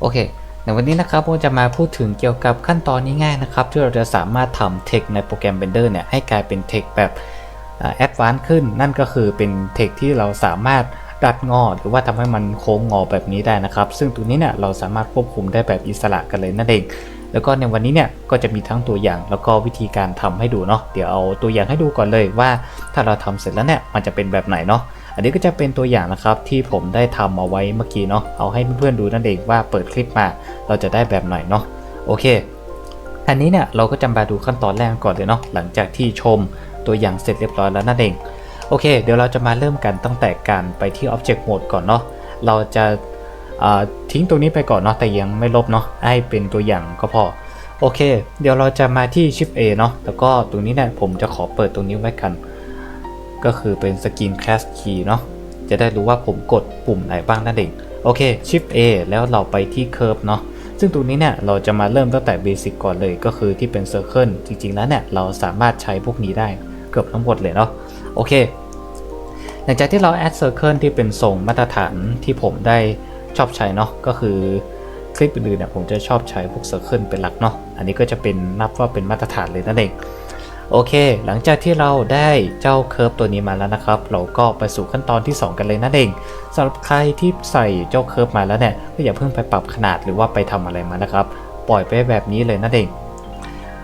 โอเคในวันนี้นะครับผมจะมาพูดถึงเกี่ยวกับขั้นตอนง่ายๆนะครับ ที่เราจะสามารถทำเทคในโปรแกรม Blender เนี่ยให้กลายเป็นเทคแบบแอดวานซ์ขึ้น นั่นก็คือเป็นเทคที่เราสามารถดัดงอหรือว่าทำให้มันโค้งงอแบบนี้ได้นะครับ ซึ่งตัวนี้เนี่ยเราสามารถควบคุมได้แบบอิสระกันเลยนั่นเอง แล้วก็ในวันนี้เนี่ยก็จะมีทั้งตัวอย่างแล้วก็วิธีการทำให้ดูเนาะเดี๋ยวเอาตัวอย่างให้ดูก่อนเลยว่า ถ้าเราทำเสร็จแล้วเนี่ยมันจะเป็นแบบไหนเนาะ อันนี้ก็จะเป็นตัวอย่างนะครับที่ผมได้ทำเอาไว้เมื่อกี้เนาะเอาให้เพื่อนๆดูนั่นเองว่าเปิดคลิปมา เราจะได้แบบไหนเนาะโอเค อันนี้เนี่ยเราก็จะมาดูขั้นตอนแรกก่อนเลยเนาะหลังจากที่ชมตัวอย่างเสร็จเรียบร้อยแล้วนั่นเองโอเค เดี๋ยวเราจะมาเริ่มกันตั้งแต่การไปที่ Object Mode ก่อนเนาะเราจะทิ้งตรงนี้ไปก่อนเนาะแต่ยังไม่ลบเนาะให้เป็นตัวอย่างก็พอโอเค เดี๋ยวเราจะมาที่ Shift A เนาะแล้วก็ตรงนี้เนี่ยผมจะขอเปิดตรงนี้ไว้กัน ก็คือเป็น Screen Class Key เนาะจะได้รู้ว่าผมกดปุ่มไหนบ้างนั่นเอง โอเค Shift A แล้วเราไปที่ Curve เนาะซึ่งตรงนี้เนี่ยเราจะมาเริ่มตั้งแต่ Basic ก่อนเลยก็คือที่เป็น Circle จริงๆแล้วเนี่ยเราสามารถใช้พวกนี้ได้เกือบทั้งหมดเลยเนาะโอเคหลังจากที่เรา add circle ที่เป็นทรงมาตรฐานที่ผมได้ชอบใช้เนาะก็คือคลิปอื่นๆเนี่ยผมจะชอบใช้พวก circle เป็นหลักเนาะอันนี้ก็จะเป็นนับว่าเป็นมาตรฐานเลยนั่นเอง โอเค หลังจากที่เราได้เจ้าเค r ร์ฟตัวนี้มาแล้วนะครับ เราก็ไปสู่ขั้นตอนที่ 2 กันเลยนั่นเองสำหรับใครที่ใส่เจ้าเค r ร์ฟมาแล้วเนี่ยก็อย่าเพิ่งไปปรับขนาดหรือว่าไปทำอะไรมานะครับ ปล่อยไปแบบนี้เลยนั่นเอง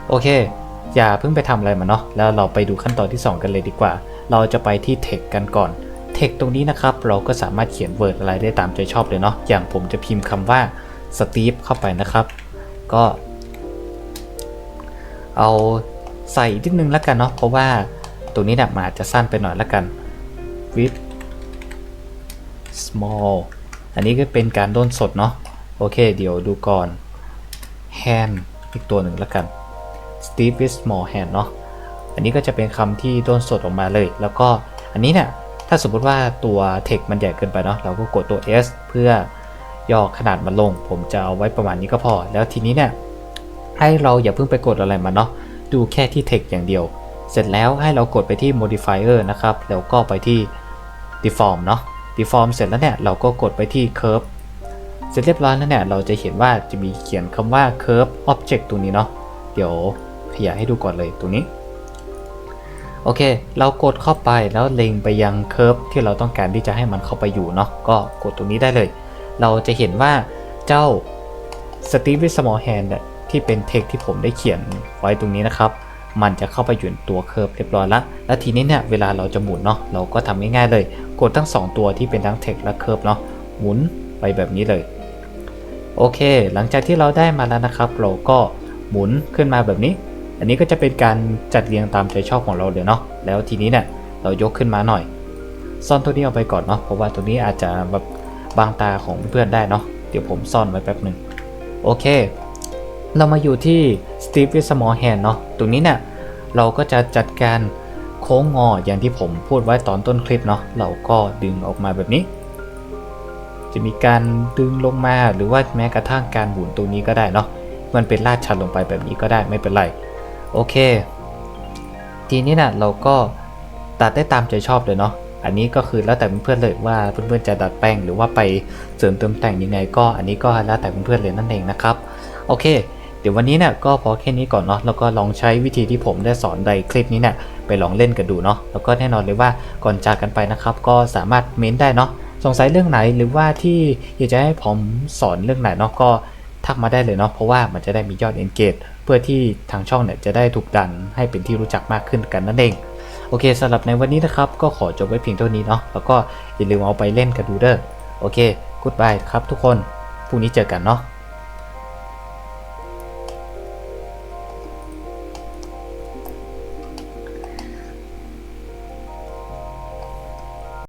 โอเค อย่าเพิ่งไปทำอะไรมาเนาะแล้วเราไปดูขั้นตอนที่ 2 กันเลยดีกว่า เราจะไปที่ text กันก่อน text ตรงนี้นะครับเราก็สามารถเขียน word อะไรได้ตามใจชอบเลยเนาะอย่างผมจะพิมพ์คำว่า Steve เข้าไปนะครับ ก็ เอา ใส่นิดนึงแล้วกันเนาะเพราะว่าตรงนี้เนี่ยมันอาจจะสั้นไปหน่อยแล้วกัน width small อันนี้ก็เป็นการด้นสดเนาะโอเค เดี๋ยวดูก่อน hand อีกตัวหนึ่งแล้วกัน Steve with small hand เนาะอันนี้ก็จะเป็นคำที่ด้นสดออกมาเลย แล้วก็อันนี้เนี่ยถ้าสมมติว่าตัว text มันใหญ่เกินไปเนาะเราก็กดตัว S เพื่อย่อขนาดมันลง ผมจะเอาไว้ประมาณนี้ก็พอ แล้วทีนี้เนี่ยให้เราอย่าเพิ่งไปกดอะไรมันเนาะ ดูแค่ที่ text อย่างเดียว เสร็จแล้วให้เรากดไปที่ modifier นะครับ แล้วก็ไปที่ deform เนาะ deform เสร็จแล้วเนี่ยเราก็กดไปที่ curve เสร็จเรียบร้อยแล้วเนี่ยเราจะเห็นว่าจะมีเขียนคำว่า curve object ตรงนี้เนาะ เดี๋ยวขยายให้ดูก่อนเลยตรงนี้ โอเค เรากดเข้าไปแล้วเล็งไปยัง curve ที่เราต้องการที่จะให้มันเข้าไปอยู่เนาะ ก็กดตรงนี้ได้เลย เราจะเห็นว่าเจ้า Steve with small hand เนี่ย ที่เป็นเทคที่ผมได้เขียนไว้ตรงนี้นะครับ มันจะเข้าไปอยู่ในตัวเคอร์ฟเรียบร้อยแล้วแล้วทีนี้เนี่ยเวลาเราจะหมุนเนาะเราก็ทำง่ายๆเลย กดทั้ง 2 ตัวที่เป็นทั้งเทคและเคอร์ฟเนาะหมุนไปแบบนี้เลย โอเค หลังจากที่เราได้มาแล้วนะครับ เราก็หมุนขึ้นมาแบบนี้ อันนี้ก็จะเป็นการจัดเรียงตามใจชอบของเราเลยเนาะแล้วทีนี้เนี่ยเรายกขึ้นมาหน่อย ซ่อนตัวนี้เอาไปก่อนเนาะเพราะว่าตัวนี้อาจจะแบบบางตาของเพื่อนได้เนาะเดี๋ยวผมซ่อนไว้แป๊บหนึ่งโอเค เรามาอยู่ที่ Steve with small hand เนาะตรงนี้เนี่ยเราก็จะจัดการโค้งงออย่างที่ผมพูดไว้ตอนต้นคลิปเนาะเราก็ดึงออกมาแบบนี้ จะมีการดึงลงมาหรือว่าแม้กระทั่งการหมุนตรงนี้ก็ได้เนาะมันเป็นลาดชันลงไปแบบนี้ก็ได้ไม่เป็นไรโอเค ทีนี้นะเราก็ตัดได้ตามใจชอบเลยเนาะอันนี้ก็คือแล้วแต่เพื่อนเลยว่าเพื่อนๆจะดัดแปลงหรือว่าไปเสริมเติมแต่งยังไงก็อันนี้ก็แล้วแต่เพื่อนๆเลยนั่นเองนะครับโอเค ดี๋ยววันนี้เนี่ยก็พอแค่นี้ก่อนเนาะแล้วก็ลองใช้วิธีที่ผมได้สอนในคลิปนี้เนี่ยไปลองเล่นกันดูเนาะแล้วก็แน่นอนเลยว่าก่อนจากกันไปนะครับ ก็สามารถเม้นได้เนาะสงสัยเรื่องไหนหรือว่าที่อยากจะให้ผมสอนเรื่องไหนเนาะก็ทักมาได้เลยเนาะเพราะว่ามันจะได้มียอด engage เพื่อที่ทางช่องเนี่ยจะได้ถูกดันให้เป็นที่รู้จักมากขึ้นกันนั่นเองโอเคสำหรับในวันนี้นะครับ ก็ขอจบไว้เพียงเท่านี้เนาะแล้วก็อย่าลืมเอาไปเล่นกันดูเด้อโอเคกูดบายครับทุกคนพรุ่งนี้เจอกันเนาะ